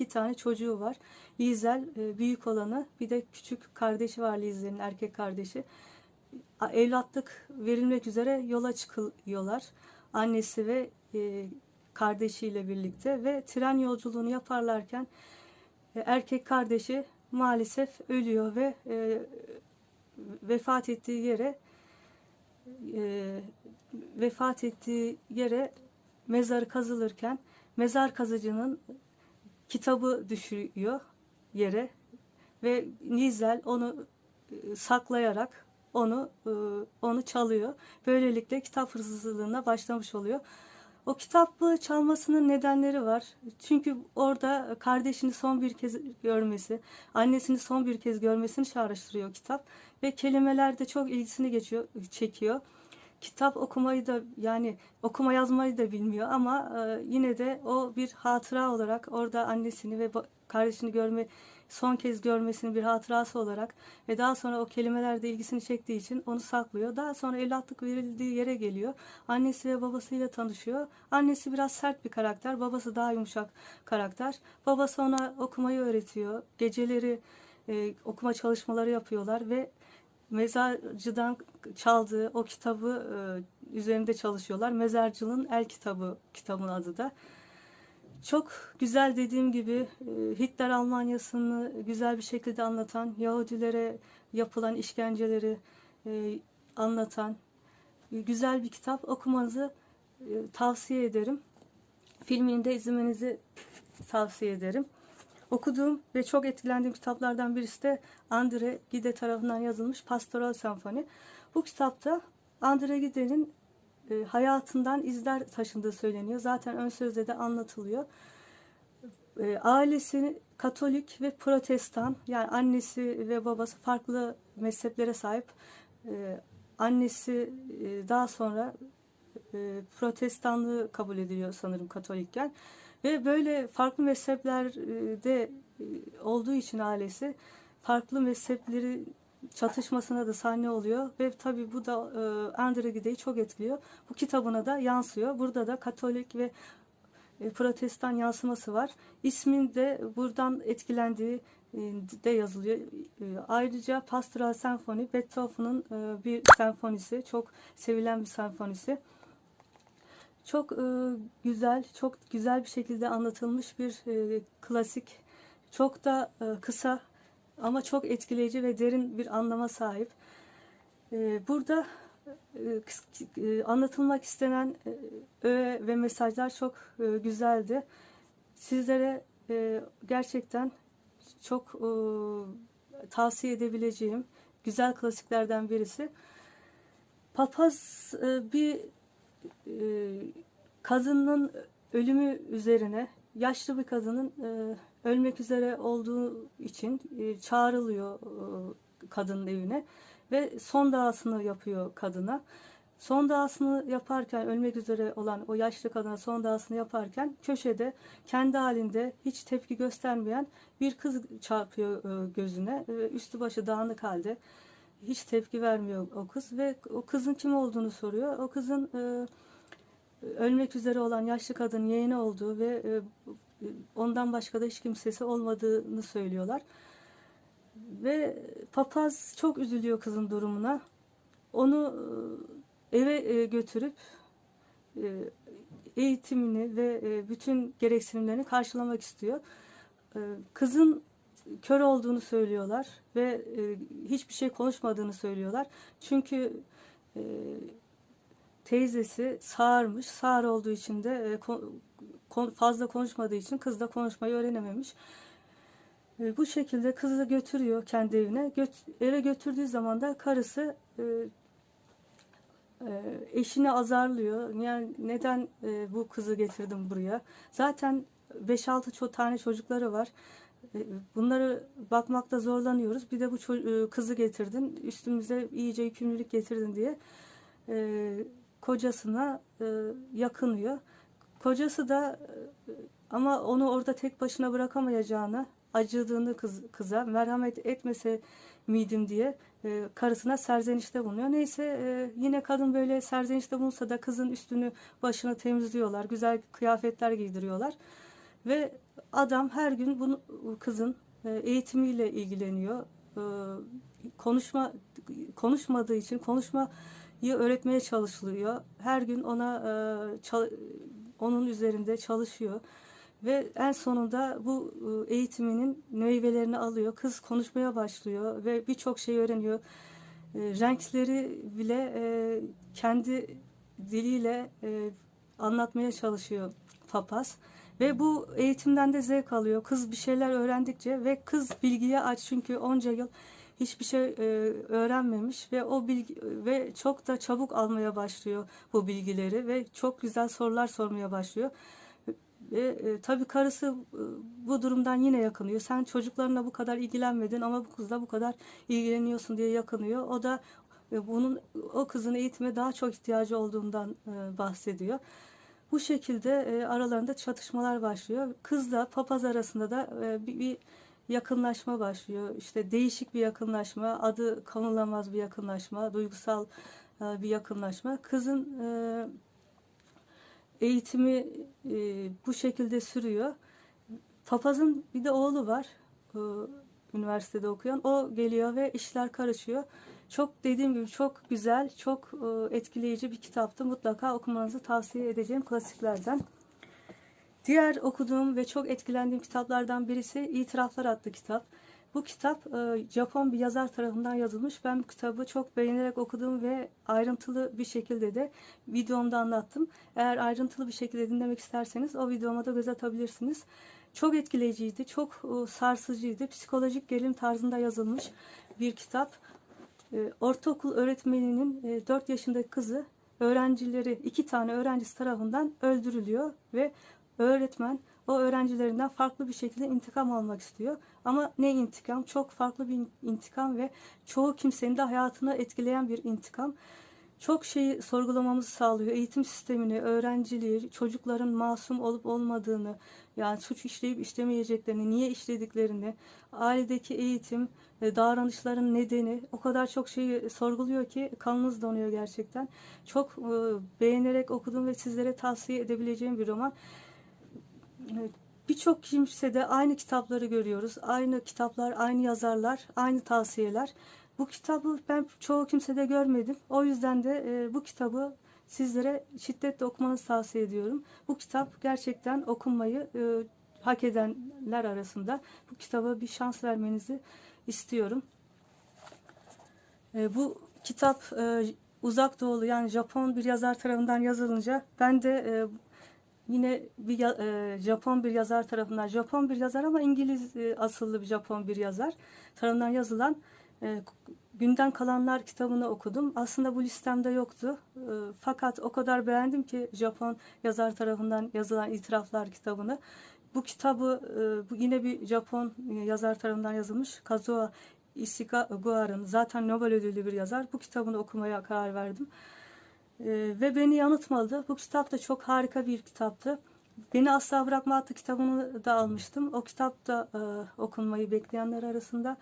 iki tane çocuğu var. Lizel e, büyük olanı bir de küçük kardeşi var Lizel'in erkek kardeşi. Evlatlık verilmek üzere yola çıkıyorlar. Annesi ve e, kardeşiyle birlikte ve tren yolculuğunu yaparlarken e, erkek kardeşi maalesef ölüyor ve vefat ettiği yere vefat ettiği yere mezarı kazılırken mezar kazıcının kitabı düşüyor yere ve Nizel onu e, saklayarak onu e, onu çalıyor. Böylelikle kitap hırsızlığına başlamış oluyor. O kitabı çalmasının nedenleri var. Çünkü orada kardeşini son bir kez görmesi, annesini son bir kez görmesini çağrıştırıyor kitap ve kelimeler de çok ilgisini geçiyor, çekiyor. Kitap okumayı da yani okuma yazmayı da bilmiyor ama e, yine de o bir hatıra olarak orada annesini ve kardeşini görme son kez görmesinin bir hatırası olarak ve daha sonra o kelimeler de ilgisini çektiği için onu saklıyor. Daha sonra evlatlık verildiği yere geliyor. Annesi ve babasıyla tanışıyor. Annesi biraz sert bir karakter, babası daha yumuşak karakter. Babası ona okumayı öğretiyor. Geceleri e, okuma çalışmaları yapıyorlar ve mezarcıdan çaldığı o kitabı e, üzerinde çalışıyorlar. Mezarcılığın el kitabı kitabın adı da. Çok güzel dediğim gibi e, Hitler Almanyası'nı güzel bir şekilde anlatan, Yahudilere yapılan işkenceleri e, anlatan e, güzel bir kitap okumanızı tavsiye ederim. Filmini de izlemenizi tavsiye ederim. Okuduğum ve çok etkilendiğim kitaplardan birisi de Andre Gide tarafından yazılmış Pastoral Senfoni. Bu kitapta Andre Gide'nin e, hayatından izler taşındığı söyleniyor. Zaten ön sözde de anlatılıyor. E, ailesi Katolik ve Protestan yani annesi ve babası farklı mezheplere sahip. E, annesi daha sonra Protestanlığı kabul ediliyor sanırım Katolikken. Ve böyle farklı mezheplerde e, olduğu için ailesi farklı mezhepleri çatışmasına da sahne oluyor ve tabii bu da e, Andre Gide'yi çok etkiliyor. Bu kitabına da yansıyor. Burada da Katolik ve e, Protestan yansıması var. İsmin de buradan etkilendiği e, de yazılıyor. Ayrıca Pastoral Senfoni Beethoven'ın bir senfonisi. Çok sevilen bir senfonisi. Çok e, güzel, çok güzel bir şekilde anlatılmış bir e, klasik. Çok da e, kısa ama çok etkileyici ve derin bir anlama sahip. E, burada e, e, anlatılmak istenen e, öğe ve mesajlar çok e, güzeldi. Sizlere e, gerçekten çok e, tavsiye edebileceğim güzel klasiklerden birisi. Papaz e, bir e, kadının ölümü üzerine yaşlı bir kadının e, ölmek üzere olduğu için e, çağrılıyor kadının evine ve son duasını yapıyor kadına. Son duasını yaparken ölmek üzere olan o yaşlı kadına son duasını yaparken köşede kendi halinde hiç tepki göstermeyen bir kız çarpıyor gözüne üstü başı dağınık halde hiç tepki vermiyor o kız ve o kızın kim olduğunu soruyor. O kızın e, ölmek üzere olan yaşlı kadının yeğeni olduğu ve e, ondan başka da hiç kimsesi olmadığını söylüyorlar. Ve papaz çok üzülüyor kızın durumuna. Onu e, eve e, götürüp e, eğitimini ve bütün gereksinimlerini karşılamak istiyor. Kızın kör olduğunu söylüyorlar ve e, hiçbir şey konuşmadığını söylüyorlar. Çünkü e, teyzesi sağırmış. Sağır olduğu için de e, kon- fazla konuşmadığı için kız da konuşmayı öğrenememiş. E, Bu şekilde kızı götürüyor kendi evine. Göt- eve götürdüğü zaman da karısı e, e, eşini azarlıyor. Yani neden e, bu kızı getirdim buraya? Zaten 5-6 ço- tane çocukları var. E, Bunları bakmakta zorlanıyoruz. Bir de bu e, kızı getirdin. Üstümüze iyice yükümlülük getirdin diye e, kocasına e, yakınıyor. Kocası da e, ama onu orada tek başına bırakamayacağını, acıdığını kız, kıza merhamet etmese miydim diye e, karısına serzenişte bulunuyor. Neyse e, yine kadın böyle serzenişte bulunsa da kızın üstünü başını temizliyorlar. Güzel kıyafetler giydiriyorlar. Ve adam her gün bunu kızın e, eğitimiyle ilgileniyor. E, konuşma konuşmadığı için konuşmayı öğretmeye çalışılıyor. Her gün ona e, onun üzerinde çalışıyor ve en sonunda bu eğitiminin meyvelerini alıyor. Kız konuşmaya başlıyor ve birçok şey öğreniyor. Renkleri bile kendi diliyle anlatmaya çalışıyor papaz. Ve bu eğitimden de zevk alıyor. Kız bir şeyler öğrendikçe ve kız bilgiye aç çünkü onca yıl hiçbir şey e, öğrenmemiş ve o bilgi ve çok da çabuk almaya başlıyor bu bilgileri ve çok güzel sorular sormaya başlıyor. Ve e, tabii karısı e, bu durumdan yine yakınıyor. Sen çocuklarına bu kadar ilgilenmedin ama bu kızla bu kadar ilgileniyorsun diye yakınıyor. O da e, bunun o kızın eğitime daha çok ihtiyacı olduğundan e, bahsediyor. Bu şekilde e, aralarında çatışmalar başlıyor. Kızla papaz arasında da e, bir, yakınlaşma başlıyor. İşte değişik bir yakınlaşma, adı konulamaz bir yakınlaşma, duygusal e, bir yakınlaşma. Kızın eğitimi bu şekilde sürüyor. Papazın bir de oğlu var. üniversitede okuyan. O geliyor ve işler karışıyor. Çok dediğim gibi çok güzel, çok e, etkileyici bir kitaptı. Mutlaka okumanızı tavsiye edeceğim klasiklerden. Diğer okuduğum ve çok etkilendiğim kitaplardan birisi İtiraflar adlı kitap. Bu kitap e, Japon bir yazar tarafından yazılmış. Ben bu kitabı çok beğenerek okudum ve ayrıntılı bir şekilde de videomda anlattım. Eğer ayrıntılı bir şekilde dinlemek isterseniz o videoma da göz atabilirsiniz. Çok etkileyiciydi, çok e, sarsıcıydı. Psikolojik gerilim tarzında yazılmış bir kitap. E, Ortaokul öğretmeninin e, 4 yaşındaki kızı öğrencileri, iki tane öğrencisi tarafından öldürülüyor ve öğretmen o öğrencilerinden farklı bir şekilde intikam almak istiyor. Ama ne intikam? Çok farklı bir intikam ve çoğu kimsenin de hayatını etkileyen bir intikam. Çok şeyi sorgulamamızı sağlıyor. Eğitim sistemini, öğrenciliği, çocukların masum olup olmadığını, yani suç işleyip işlemeyeceklerini, niye işlediklerini, ailedeki eğitim, davranışların nedeni o kadar çok şeyi sorguluyor ki kanınız donuyor gerçekten. Çok e, beğenerek okudum ve sizlere tavsiye edebileceğim bir roman. Evet, Birçok kimsede aynı kitapları görüyoruz. Aynı kitaplar, aynı yazarlar, aynı tavsiyeler. Bu kitabı ben çoğu kimsede görmedim. O yüzden de e, bu kitabı sizlere şiddetle okumanızı tavsiye ediyorum. Bu kitap gerçekten okunmayı e, hak edenler arasında. Bu kitaba bir şans vermenizi istiyorum. E, bu kitap e, uzak doğulu yani Japon bir yazar tarafından yazılınca ben de e, yine bir e, Japon bir yazar tarafından Japon bir yazar ama İngiliz e, asıllı bir Japon bir yazar tarafından yazılan e, Günden Kalanlar kitabını okudum. Aslında bu listemde yoktu. E, fakat o kadar beğendim ki Japon yazar tarafından yazılan İtiraflar kitabını. Bu kitabı e, bu yine bir Japon e, yazar tarafından yazılmış. Kazuo Ishigawa'nın zaten Nobel ödüllü bir yazar. Bu kitabını okumaya karar verdim. Ee, ve beni yanıltmadı. Bu kitap da çok harika bir kitaptı. Beni Asla Bırakma adlı kitabını da almıştım. O kitap da e, okunmayı bekleyenler arasında.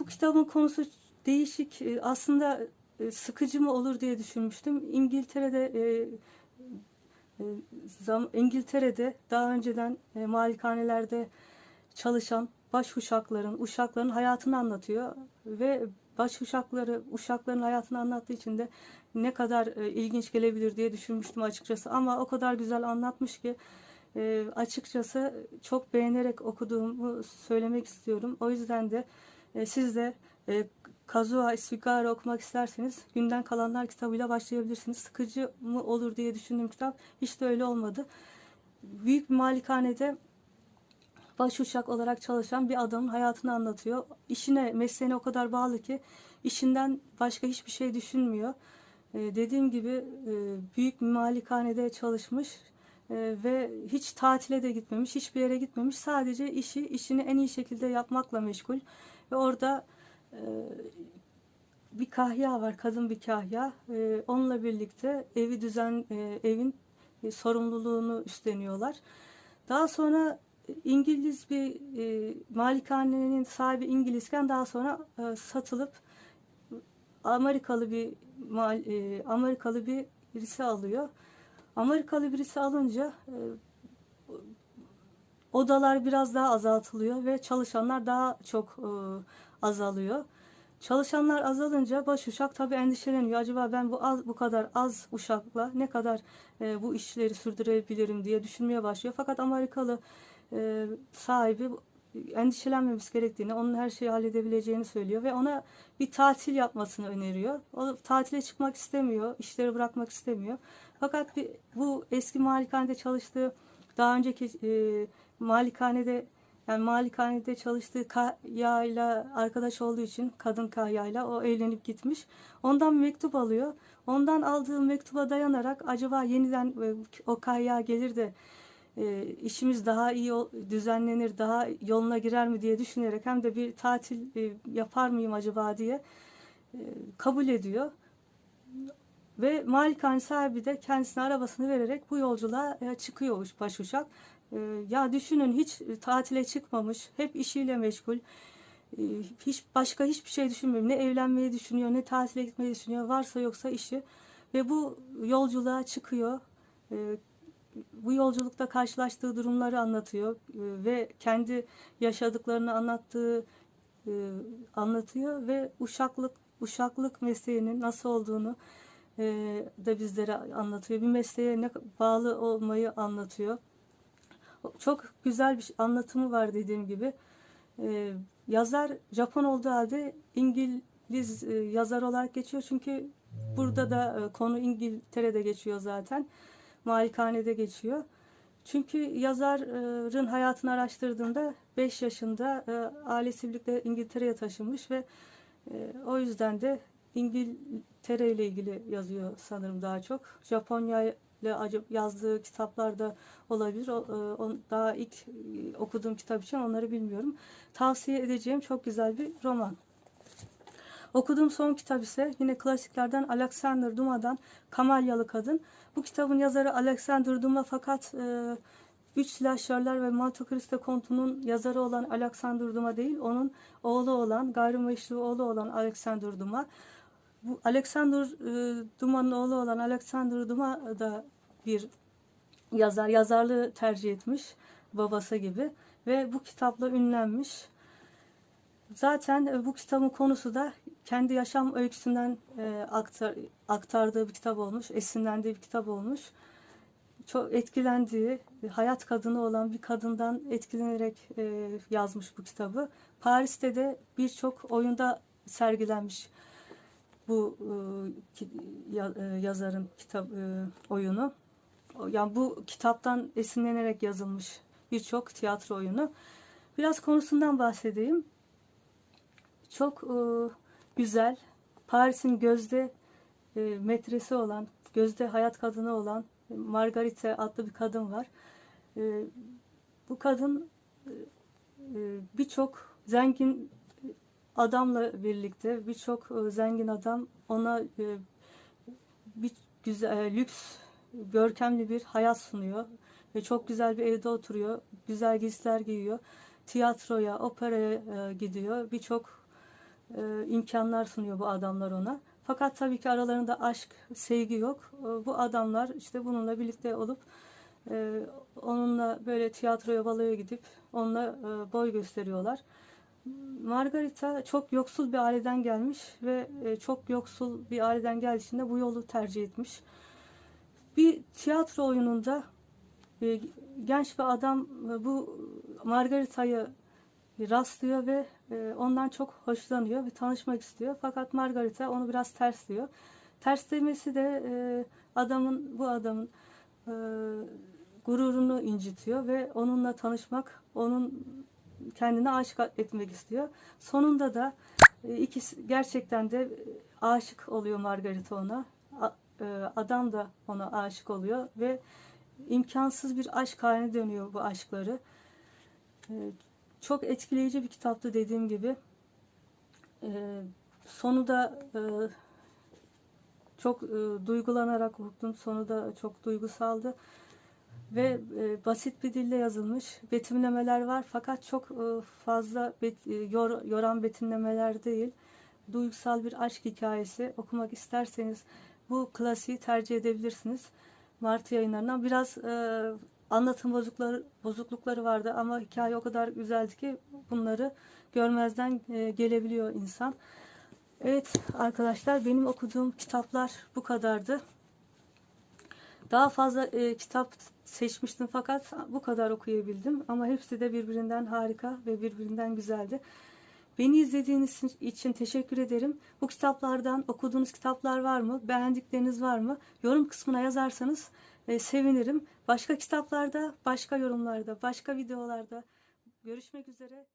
Bu kitabın konusu değişik. E, aslında e, sıkıcı mı olur diye düşünmüştüm. İngiltere'de e, İngiltere'de daha önceden malikanelerde çalışan baş uşakların, hayatını anlatıyor ve baş uşakları, uşakların hayatını anlattığı için de ne kadar ilginç gelebilir diye düşünmüştüm açıkçası. Ama o kadar güzel anlatmış ki açıkçası çok beğenerek okuduğumu söylemek istiyorum. O yüzden de e, siz de e, Kazuo Ishiguro okumak isterseniz Günden Kalanlar kitabıyla başlayabilirsiniz. Sıkıcı mı olur diye düşündüğüm kitap hiç de öyle olmadı. Büyük bir malikanede baş uşak olarak çalışan bir adamın hayatını anlatıyor. İşine, mesleğine o kadar bağlı ki işinden başka hiçbir şey düşünmüyor. Ee, dediğim gibi e, büyük bir malikanede çalışmış e, ve hiç tatile de gitmemiş, hiçbir yere gitmemiş. Sadece işi, işini en iyi şekilde yapmakla meşgul. Ve orada e, bir kahya var, kadın bir kahya. E, onunla birlikte evi düzen, e, evin e, sorumluluğunu üstleniyorlar. Daha sonra İngiliz bir e, malikanenin sahibi İngilizken daha sonra e, satılıp Amerikalı bir mal, e, Amerikalı bir birisi alıyor. Amerikalı birisi alınca e, odalar biraz daha azaltılıyor ve çalışanlar daha çok e, azalıyor. Çalışanlar azalınca baş uşak tabii endişeleniyor. Acaba ben bu az bu kadar az uşakla ne kadar e, bu işleri sürdürebilirim diye düşünmeye başlıyor. Fakat Amerikalı e, sahibi endişelenmemesi gerektiğini, onun her şeyi halledebileceğini söylüyor ve ona bir tatil yapmasını öneriyor. O tatile çıkmak istemiyor, işleri bırakmak istemiyor. Fakat bir, bu eski malikanede çalıştığı, daha önceki e, malikanede yani malikanede çalıştığı kahyayla arkadaş olduğu için kadın kahyayla o evlenip gitmiş. Ondan mektup alıyor. Ondan aldığı mektuba dayanarak acaba yeniden e, o kahya gelir de e, işimiz daha iyi düzenlenir, daha yoluna girer mi diye düşünerek hem de bir tatil e, yapar mıyım acaba diye e, kabul ediyor. Ve malikane sahibi de kendisine arabasını vererek bu yolculuğa e, çıkıyor baş uşak. E, Ya düşünün hiç tatile çıkmamış, hep işiyle meşgul. E, Hiç başka hiçbir şey düşünmüyor. Ne evlenmeyi düşünüyor, ne tatile gitmeyi düşünüyor. Varsa yoksa işi. Ve bu yolculuğa çıkıyor. E, Bu yolculukta karşılaştığı durumları anlatıyor e, ve kendi yaşadıklarını anlattığı e, anlatıyor ve uşaklık uşaklık mesleğinin nasıl olduğunu e, da bizlere anlatıyor. Bir mesleğe ne bağlı olmayı anlatıyor. Çok güzel bir anlatımı var dediğim gibi. E, yazar Japon olduğu halde İngiliz e, yazar olarak geçiyor. Çünkü burada da e, konu İngiltere'de geçiyor zaten. Malikanede geçiyor. Çünkü yazarın hayatını araştırdığımda 5 yaşında e, ailesi birlikte İngiltere'ye taşınmış ve e, o yüzden de İngiltere ile ilgili yazıyor sanırım daha çok. Japonya yazdığı kitaplar da olabilir. E, daha ilk e, okuduğum kitap için onları bilmiyorum. Tavsiye edeceğim çok güzel bir roman. Okuduğum son kitap ise yine klasiklerden Alexander Duma'dan Kamalyalı Kadın. Bu kitabın yazarı Alexander Duma fakat e, Üç Silahşörler ve Monte Cristo Kontu'nun yazarı olan Alexander Duma değil, onun oğlu olan, gayrimeşru oğlu olan Alexander Duma. Bu Alexander e, Duma'nın oğlu olan Alexander Duma da bir yazar, yazarlığı tercih etmiş babası gibi ve bu kitapla ünlenmiş. Zaten e, bu kitabın konusu da kendi yaşam öyküsünden e, aktar, aktardığı bir kitap olmuş, esinlendiği bir kitap olmuş. Çok etkilendiği, hayat kadını olan bir kadından etkilenerek yazmış bu kitabı. Paris'te de birçok oyunda sergilenmiş bu ya- e, yazarın kitap e, oyunu. Yani bu kitaptan esinlenerek yazılmış birçok tiyatro oyunu. Biraz konusundan bahsedeyim. Çok güzel, Paris'in gözde metresi olan, gözde hayat kadını olan Margarita adlı bir kadın var. Bu kadın birçok zengin adamla birlikte birçok e, zengin adam ona e, bir güzel e, lüks görkemli bir hayat sunuyor ve çok güzel bir evde oturuyor güzel giysiler giyiyor tiyatroya operaya gidiyor. Birçok imkanlar sunuyor bu adamlar ona. Fakat tabii ki aralarında aşk sevgi yok. Bu adamlar işte bununla birlikte olup onunla böyle tiyatroya baloya gidip onunla boy gösteriyorlar Margarita çok yoksul bir aileden gelmiş ve e, çok yoksul bir aileden geldiği için de bu yolu tercih etmiş. Bir tiyatro oyununda e, genç bir adam e, bu Margarita'yı rastlıyor ve ondan çok hoşlanıyor ve tanışmak istiyor. Fakat Margarita onu biraz tersliyor. Terslemesi de adamın bu adamın gururunu incitiyor ve onunla tanışmak, onun kendine aşık etmek istiyor. Sonunda da e, ikisi gerçekten de e, aşık oluyor Margarita ona. E, Adam da ona aşık oluyor ve imkansız bir aşk haline dönüyor bu aşkları. Çok etkileyici bir kitaptı dediğim gibi. Sonu da çok duygulanarak okudum. Sonu da çok duygusaldı ve e, basit bir dille yazılmış betimlemeler var fakat çok e, fazla bet, e, yor- yoran betimlemeler değil. Duygusal bir aşk hikayesi okumak isterseniz bu klasiği tercih edebilirsiniz. Mart yayınlarından biraz e, anlatım bozuklukları, bozuklukları vardı ama hikaye o kadar güzeldi ki bunları görmezden e, gelebiliyor insan. Evet arkadaşlar benim okuduğum kitaplar bu kadardı. Daha fazla e, kitap seçmiştim fakat bu kadar okuyabildim. Ama hepsi de birbirinden harika ve birbirinden güzeldi. Beni izlediğiniz için teşekkür ederim. Bu kitaplardan okuduğunuz kitaplar var mı? Beğendikleriniz var mı? Yorum kısmına yazarsanız e, sevinirim. Başka kitaplarda, başka yorumlarda, başka videolarda görüşmek üzere.